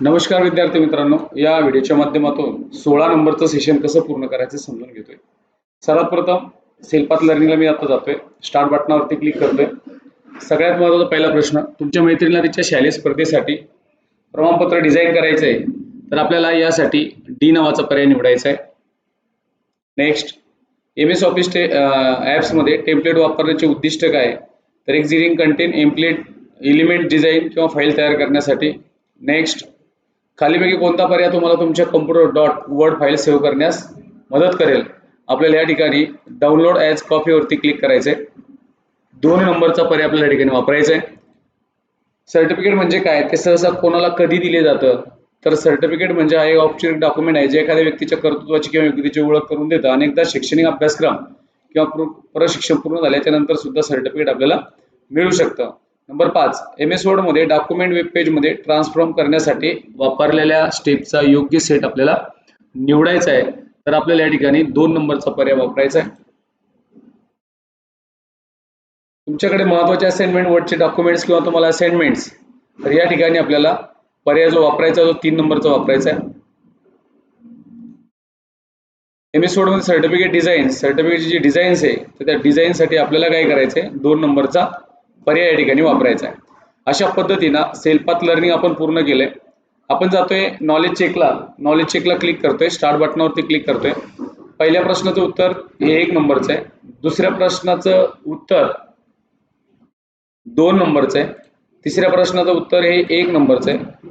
नमस्कार विद्यार्थी मित्रांनो या व्हिडिओच्या माध्यमातून सोळा नंबरचं सेशन कसं पूर्ण करायचं समजून घेतोय. सर्वात प्रथम सेल्फात लर्निंगला मी आता जातोय. स्टार्ट बटनावरती क्लिक करतोय. सगळ्यात महत्त्वाचा पहिला प्रश्न तुमच्या मैत्रिणीला तिच्या शालेय स्पर्धेसाठी प्रमाणपत्र डिझाईन करायचं आहे तर आपल्याला यासाठी डी नावाचा पर्याय निवडायचा आहे. नेक्स्ट एम एस ऑफिस टे ॲप्समध्ये टेम्पलेट वापरण्याचे उद्दिष्ट काय? आहे? तर existing content template element design किंवा फाईल तयार करण्यासाठी. नेक्स्ट खालीपैकी कोणता पर्याय तुम्हाला तुमच्या computer dot word file save करण्यास मदत करेल? आपल्याला या ठिकाणी डाउनलोड ॲज कॉपीवरती क्लिक करायचं आहे दोन नंबरचा पर्याय आपल्याला या ठिकाणी वापरायचा आहे सर्टिफिकेट म्हणजे काय? ते सहसा कोणाला कधी दिले जातं? तर सर्टिफिकेट म्हणजे हा एक औपचारिक डॉक्युमेंट आहे जे एखाद्या व्यक्तीच्या कर्तृत्वाची किंवा व्यक्तीची ओळख करून देतं. अनेकदा शैक्षणिक अभ्यासक्रम किंवा प्रशिक्षण पूर्ण झाल्याच्यानंतर सुद्धा सर्टिफिकेट आपल्याला मिळू शकतं. नंबर पाच एम एस वर्डमध्ये डॉक्युमेंट वेब पेजमध्ये ट्रान्सफॉर्म करण्यासाठी वापरलेल्या स्टेपचा योग्य सेट आपल्याला निवडायचा आहे. तर आपल्याला या ठिकाणी दोन नंबरचा पर्याय वापरायचा आहे. तुमच्याकडे महत्त्वाचे असाइनमेंट वर्डचे डॉक्युमेंट्स किंवा तुम्हाला असाइनमेंट्स तर या ठिकाणी आपल्याला पर्याय जो वापरायचा जो तीन नंबरचा वापरायचा आहे. एम एस वर्डमध्ये सर्टिफिकेट डिझाईन सर्टिफिकेटची जी डिझाईन्स आहे तर त्या डिझाईनसाठी आपल्याला काय करायचं आहे दोन नंबरचा पर्याय या ठिकाणी वापरायचा आहे. अशा पद्धतीनं सेल्फात लर्निंग आपण पूर्ण केलंय. आपण जातोय नॉलेज चेकला नॉलेज चेकला क्लिक करतोय. स्टार्ट बटनावरती क्लिक करतोय. पहिल्या प्रश्नाचं उत्तर हे एक नंबरचं आहे. दुसऱ्या प्रश्नाचं उत्तर दोन नंबरचं आहे. तिसऱ्या प्रश्नाचं उत्तर हे एक नंबरचं आहे.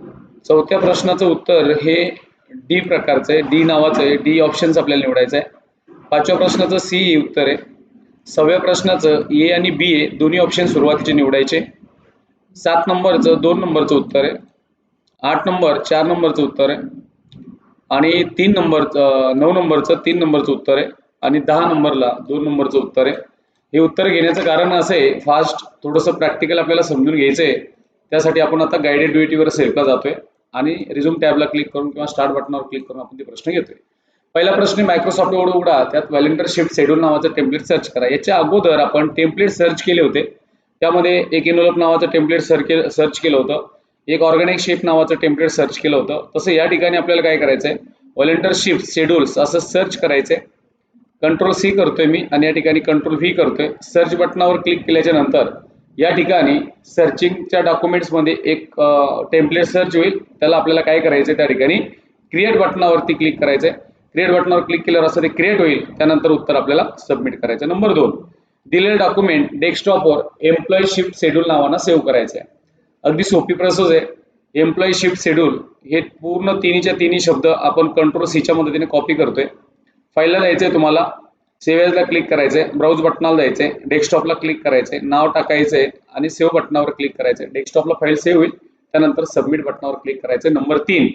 चौथ्या प्रश्नाचं उत्तर हे डी प्रकारचं आहे. डी नावाचं आहे. डी ऑप्शन्स आपल्याला निवडायचं आहे. पाचव्या प्रश्नाचं सी उत्तर आहे. सहाव्या प्रश्नाचं ए आणि बी ए दोन्ही ऑप्शन सुरुवातीचे निवडायचे. सात नंबरचं दोन नंबरचं उत्तर आहे. आठ नंबर चार नंबरचं उत्तर आहे. आणि तीन नंबर नऊ नंबरचं तीन नंबरचं उत्तर आहे. आणि दहा नंबरला दोन नंबरचं उत्तर आहे. हे उत्तर घेण्याचं कारण असं आहे फास्ट थोडंसं प्रॅक्टिकल आपल्याला समजून घ्यायचं आहे. त्यासाठी आपण आता गायडेड ड्युटीवर सेल्फला जातोय. आणि रिझ्यूम टॅबला क्लिक करून किंवा स्टार्ट बटनावर क्लिक करून आपण ते प्रश्न घेतोय. पहिला प्रश्न मायक्रोसॉफ्ट वर्ड उघडा त्यात व्हॅलेंटर शिफ्ट शेड्यूल नावाचं टेम्पलेट सर्च करा. याच्या अगोदर आपण टेम्पलेट सर्च केले होते. त्यामध्ये एक इनोलप नावाचं टेम्पलेट सर्च सर्च केलं होतं. एक ऑर्गॅनिक शेप नावाचं टेम्पलेट सर्च केलं होतं. तसं या ठिकाणी आपल्याला काय करायचं आहे व्हॉलेंटर शिफ्ट शेड्यूल्स असं सर्च करायचंय. कंट्रोल सी करतोय मी आणि या ठिकाणी कंट्रोल व्ही करतोय. सर्च बटनावर क्लिक केल्याच्यानंतर या ठिकाणी सर्चिंगच्या डॉक्युमेंट्समध्ये एक टेम्पलेट सर्च होईल. त्याला आपल्याला काय करायचं आहे त्या ठिकाणी क्रिएट बटनावरती क्लिक करायचंय. क्रिएट बटनावर क्लिक केल्यावर असं ते क्रिएट होईल. त्यानंतर उत्तर आपल्याला सबमिट करायचं. नंबर दोन. दिलेलं डॉक्युमेंट डेस्कटॉपवर एम्प्लॉई शिफ्ट शेड्यूल नावानं सेव्ह करायचं आहे अगदी सोपी प्रोसेस आहे. एम्प्लॉई शिफ्ट शेड्यूल हे पूर्ण तिन्हीच्या तिन्ही शब्द आपण कंट्रोल सीच्या मदतीने कॉपी करतोय. फाईलला जायचंय तुम्हाला. सेव्हला क्लिक करायचंय. ब्राउज बटनाला जायचंय डेस्कटॉपला क्लिक करायचंय. नाव टाकायचंय आणि सेव्ह बटनावर क्लिक करायचंय. डेस्कटॉपला फाईल सेव्ह होईल. त्यानंतर सबमिट बटनावर क्लिक करायचं नंबर तीन.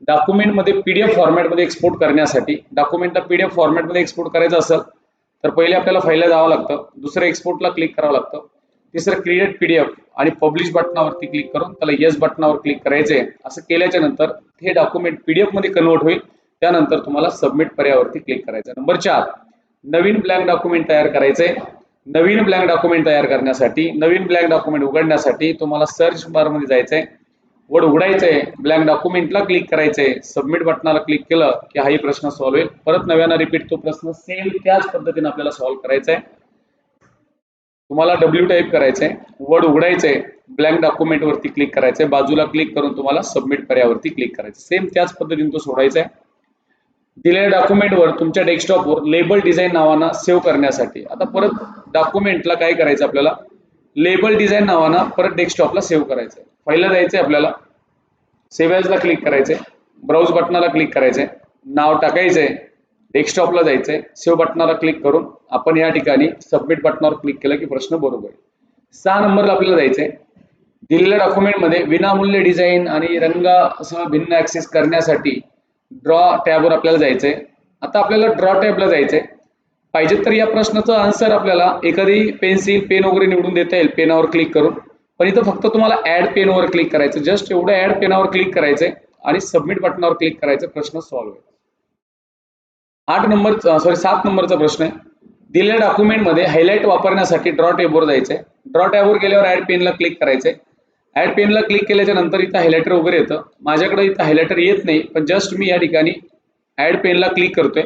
डॉक्युमेंटमध्ये पीडीएफ फॉर्मॅटमध्ये एक्सपोर्ट करण्यासाठी डॉक्युमेंटला पीडीएफ फॉर्मॅटमध्ये एक्सपोर्ट करायचं असेल तर पहिले आपल्याला फाईलला जावं लागतं. दुसरं एक्सपोर्टला क्लिक करावं लागतं. तिसरं क्रिएट पीडीएफ आणि पब्लिश बटनावरती क्लिक करून त्याला येस बटनावर क्लिक करायचे असं केल्याच्यानंतर हे डॉक्युमेंट पी डी एफमध्ये कन्वर्ट होईल. त्यानंतर तुम्हाला सबमिट पर्यायावरती क्लिक करायचं नंबर चार नवीन ब्लँक डॉक्युमेंट तयार करायचंय. नवीन ब्लँक डॉक्युमेंट तयार करण्यासाठी नवीन ब्लँक डॉक्युमेंट उघडण्यासाठी तुम्हाला सर्च बारमध्ये जायचंय. वर्ड उघडायचंय ब्लँक डॉक्युमेंटला क्लिक करायचंय सबमिट बटनाला क्लिक केलं की हाही प्रश्न सॉल्व्ह होईल. परत नव्यानं रिपीट तो प्रश्न सेम त्याच पद्धतीने आपल्याला सॉल्व्ह करायचा आहे तुम्हाला डब्ल्यू टाईप करायचंय वर्ड उघडायचंय ब्लँक डॉक्युमेंट वरती क्लिक करायचंय बाजूला क्लिक करून तुम्हाला सबमिट पर्यावरती क्लिक करायचं सेम त्याच पद्धतीने तो सोडायचा आहे दिलेल्या डॉक्युमेंटवर तुमच्या डेस्कटॉपवर लेबल डिझाईन नावानं सेव्ह करण्यासाठी. आता परत डॉक्युमेंटला काय करायचं आपल्याला? लेबल डिझाईन नावानं परत डेस्कटॉपला सेव्ह करायचं आहे पहिलं जायचंय आपल्याला. सेव्हजला क्लिक करायचंय. ब्राउज बटनाला क्लिक करायचंय. नाव टाकायचंय. डेस्कटॉपला जायचंय. सेव्ह बटनाला क्लिक करून आपण या ठिकाणी सबमिट बटनावर क्लिक केलं की प्रश्न बरोबर आहे सहा नंबरला आपल्याला जायचंय. दिलेल्या डॉक्युमेंटमध्ये विनामूल्य डिझाईन आणि रंगासह भिन्न ऍक्सेस करण्यासाठी ड्रॉ टॅबवर आपल्याला जायचंय. आता आपल्याला ड्रॉ टॅबला जायचंय. पाहिजे तर या प्रश्नाचं आन्सर आपल्याला एखादी पेन्सिल पेन वगैरे निवडून देता येईल पेनावर क्लिक करून. पण इथं फक्त तुम्हाला ऍड पेनवर क्लिक करायचं. जस्ट एवढं ऍड पेनावर क्लिक करायचंय आणि सबमिट बटनावर क्लिक करायचं प्रश्न सॉल्व्ह होईल. आठ नंबर सॉरी सात नंबरचा प्रश्न आहे. दिलेल्या डॉक्युमेंटमध्ये हायलाईट वापरण्यासाठी ड्रॉ टॅबवर जायचंय ड्रॉ टॅबवर गेल्यावर ऍड पेनला क्लिक करायचंय. ऍड पेनला क्लिक केल्याच्यानंतर इथं हायलायटर वगैरे येतं. माझ्याकडे इथं हायलायटर येत नाही पण जस्ट मी या ठिकाणी ऍड पेनला क्लिक करतोय.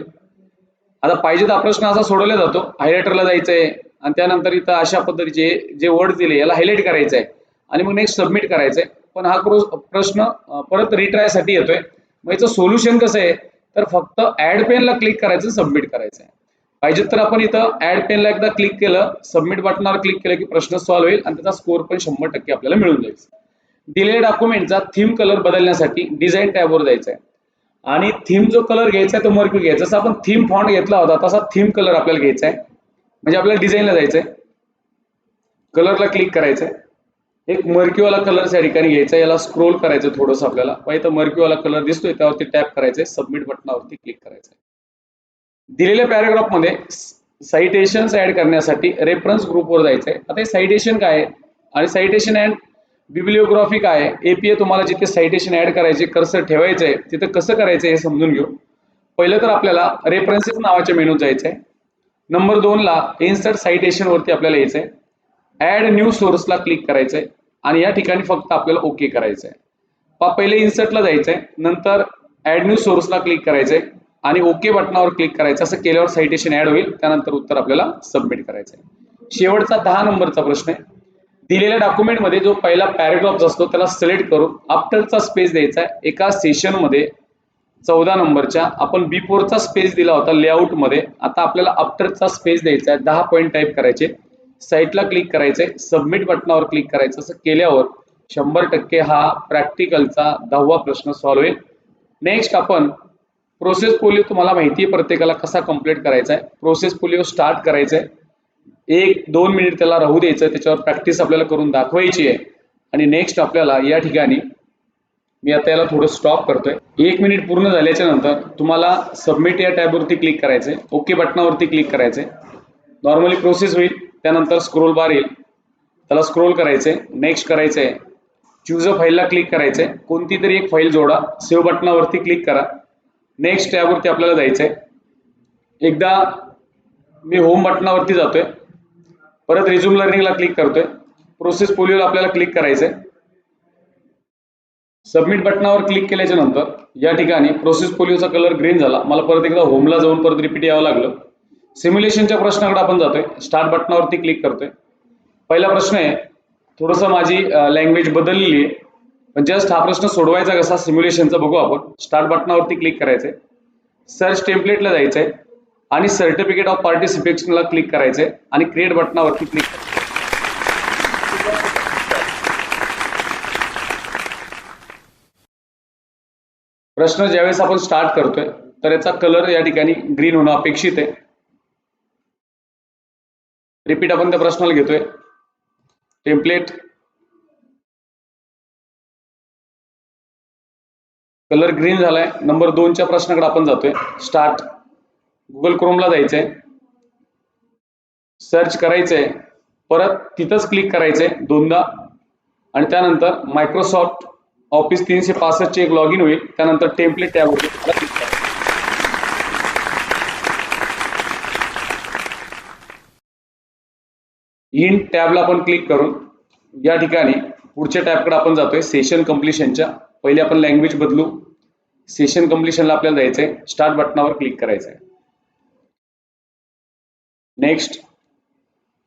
आता पाहिजे तर हा प्रश्न असा सोडवला जातो. हायलायटरला जायचं आहे आणि त्यानंतर इथं अशा पद्धतीचे जे वर्ड दिले याला हायलाइट करायचं आहे आणि मग नेक्स्ट सबमिट करायचं आहे पण हा क्रो- प्रश्न परत रिट्रायसाठी येतोय. मग याचं सोल्युशन कसं आहे? तर फक्त ऍड पेनला क्लिक करायचं सबमिट करायचं आहे पाहिजे तर आपण इथं ऍड पेनला एकदा क्लिक केलं सबमिट बटनावर क्लिक केलं की प्रश्न सॉल्व्ह होईल आणि त्याचा स्कोर पण शंभर टक्के आपल्याला मिळून जाईल. दिलेल्या डॉक्युमेंटचा थीम कलर बदलण्यासाठी डिझाईन टॅबवर जायचं आहे आणि थीम जो कलर घ्यायचा आहे तो मर्क्यू घ्यायचा जसं आपण थीम फॉन्ट घेतला होता तसा थीम कलर आपल्याला घ्यायचा आहे. म्हणजे आपल्याला डिझाईनला जायचं आहे कलरला क्लिक करायचं आहे एक मर्क्यूवाला कलर या ठिकाणी घ्यायचा आहे. याला स्क्रोल करायचं थोडंसं आपल्याला. पाहिजे तर मर्क्यूवाला कलर दिसतोय त्यावरती टॅप करायचंय. सबमिट बटनावरती क्लिक करायचंय. दिलेल्या पॅराग्राफमध्ये ऍड करण्यासाठी रेफरन्स ग्रुपवर जायचंय. आता हे सायटेशन काय आहे? आणि साइटेशन अँड बिब्लिओग्राफी काय आहे एपीए तुम्हाला जिथे सायटेशन ऍड करायचे कर्सर ठेवायचं आहे तिथं कसं करायचं हे समजून घेऊ. पहिलं तर आपल्याला रेफरन्सेस नावाच्या मेनूत आहे नंबर दोनला इन्सर्ट साइटेशन वरती आपल्याला आहे ऍड न्यू सोर्सला क्लिक करायचंय. आणि या ठिकाणी फक्त आपल्याला ओके करायचंय. पा पहिले इन्सर्टला जायचंय. नंतर ऍड न्यू सोर्सला क्लिक करायचंय. आणि ओके बटनावर क्लिक करायचं. असं केल्यावर सायटेशन ऍड होईल. त्यानंतर उत्तर आपल्याला सबमिट करायचं आहे शेवटचा दहा नंबरचा प्रश्न आहे. दिलेल्या डॉक्युमेंटमध्ये जो पहिला पॅरेग्राफ असतो त्याला सिलेक्ट करून आफ्टरचा स्पेस द्यायचा आहे. एका सेशनमध्ये चौदा नंबरच्या आपण बिफोरचा स्पेस दिला होता लेआउटमध्ये. आता आपल्याला आफ्टरचा स्पेस द्यायचा आहे. दहा पॉईंट टाईप करायचे. साईटला क्लिक करायचे. सबमिट बटनावर क्लिक करायचं. असं केल्यावर शंभर टक्के हा प्रॅक्टिकलचा दहावा प्रश्न सॉल्व्ह होईल. नेक्स्ट आपण प्रोसेस पोलिओ तुम्हाला माहिती आहे प्रत्येकाला कसा कंप्लीट करायचा आहे. प्रोसेस पोलिओ स्टार्ट करायचा आहे एक दोन मिनिट त्याला राहू द्यायचं त्याच्यावर प्रॅक्टिस आपल्याला करून दाखवायची आहे. आणि नेक्स्ट आपल्याला या ठिकाणी मी आता याला थोडं स्टॉप करतोय. एक मिनिट पूर्ण झाल्याच्यानंतर तुम्हाला सबमिट या टॅबवरती क्लिक करायचंय. ओके बटनावरती क्लिक करायचंय. नॉर्मली प्रोसेस होईल त्यानंतर स्क्रोल बार येईल. त्याला स्क्रोल करायचंय नेक्स्ट करायचंय. चूज अ फाईलला क्लिक करायचंय. कोणती तरी एक फाईल जोडा सेव्ह बटनावरती क्लिक करा. नेक्स्ट टॅबवरती आपल्याला जायचंय. एकदा मी होम बटनावरती जातोय. परत रिझ्यूम लर्निंगला क्लिक करतोय. प्रोसेस पोलिओला आपल्याला क्लिक करायचंय. सबमिट बटनावर क्लिक केल्याच्यानंतर या ठिकाणी प्रोसेस पोलिओचा कलर ग्रीन झाला. मला परत एकदा होमला जाऊन परत रिपीट यावं लागलं. सिम्युलेशनच्या प्रश्नाकडे आपण जातोय. स्टार्ट बटनावरती क्लिक करतोय. पहिला प्रश्न आहे थोडंसं माझी लँग्वेज बदललेली आहे. पण जस्ट हा प्रश्न सोडवायचा कसा? सिम्युलेशनचा बघू आपण. स्टार्ट बटनावरती क्लिक करायचंय. सर्च टेम्पलेटला जायचंय. आणि सर्टिफिकेट ऑफ पार्टिसिपेशनला क्लिक करायचंय आणि क्रिएट बटनावरती क्लिक प्रश्न ज्यावेळेस आपण स्टार्ट करतोय तर याचा कलर या ठिकाणी ग्रीन होणं अपेक्षित आहे. रिपीट आपण त्या प्रश्नाला घेतोय. टेम्पलेट कलर ग्रीन झालाय. नंबर दोनच्या प्रश्नाकडे आपण जातोय. स्टार्ट गुगल क्रोमला जायचंय. सर्च करायचंय. परत तिथंच क्लिक करायचंय दोनदा. आणि त्यानंतर मायक्रोसॉफ्ट ऑफिस तीनशे पासष्टचे एक लॉग इन होईल. त्यानंतर टेम्पलेट टॅब इन टॅबला आपण क्लिक करून या ठिकाणी पुढच्या टॅबकडे आपण जातोय सेशन कम्प्लिशनच्या पहिले आपण लँग्वेज बदलू. सेशन कम्प्लिशनला आपल्याला जायचंय. स्टार्ट बटनावर क्लिक करायचंय. नेक्स्ट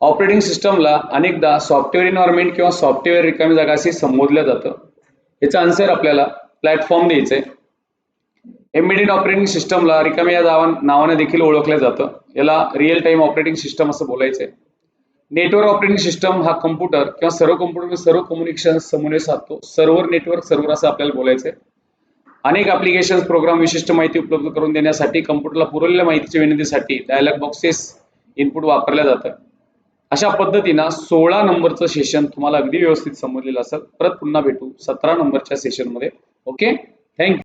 ऑपरेटिंग सिस्टमला अनेकदा सॉफ्टवेअर इन्व्हायरमेंट किंवा सॉफ्टवेअर रिकामी जागा असे संबोधलं जातं. याचं आन्सर आपल्याला प्लॅटफॉर्म द्यायचंय. एम्बेडेड ऑपरेटिंग सिस्टमला रिकाम्या या जावा नावाने देखील ओळखलं जातं. याला रिअल टाइम ऑपरेटिंग सिस्टम असं बोलायचंय. नेटवर्क ऑपरेटिंग सिस्टम हा कम्प्युटर किंवा सर्व कम्प्युटर सर्व कम्युनिकेशन समन्वय साधतो. सर्व्हर नेटवर्क सर्व्हर असं आपल्याला बोलायचंय. अनेक ऍप्लिकेशन प्रोग्राम विशिष्ट माहिती उपलब्ध करून देण्यासाठी कम्प्युटरला पुरवलेल्या माहितीच्या विनंतीसाठी डायलॉग बॉक्सेस इनपुट वापरल्या जातं अशा पद्धतीनं सोळा नंबरचं सेशन तुम्हाला अगदी व्यवस्थित समजलेलं असेल. परत पुन्हा भेटू सतरा नंबरच्या सेशनमध्ये ओके थँक्यू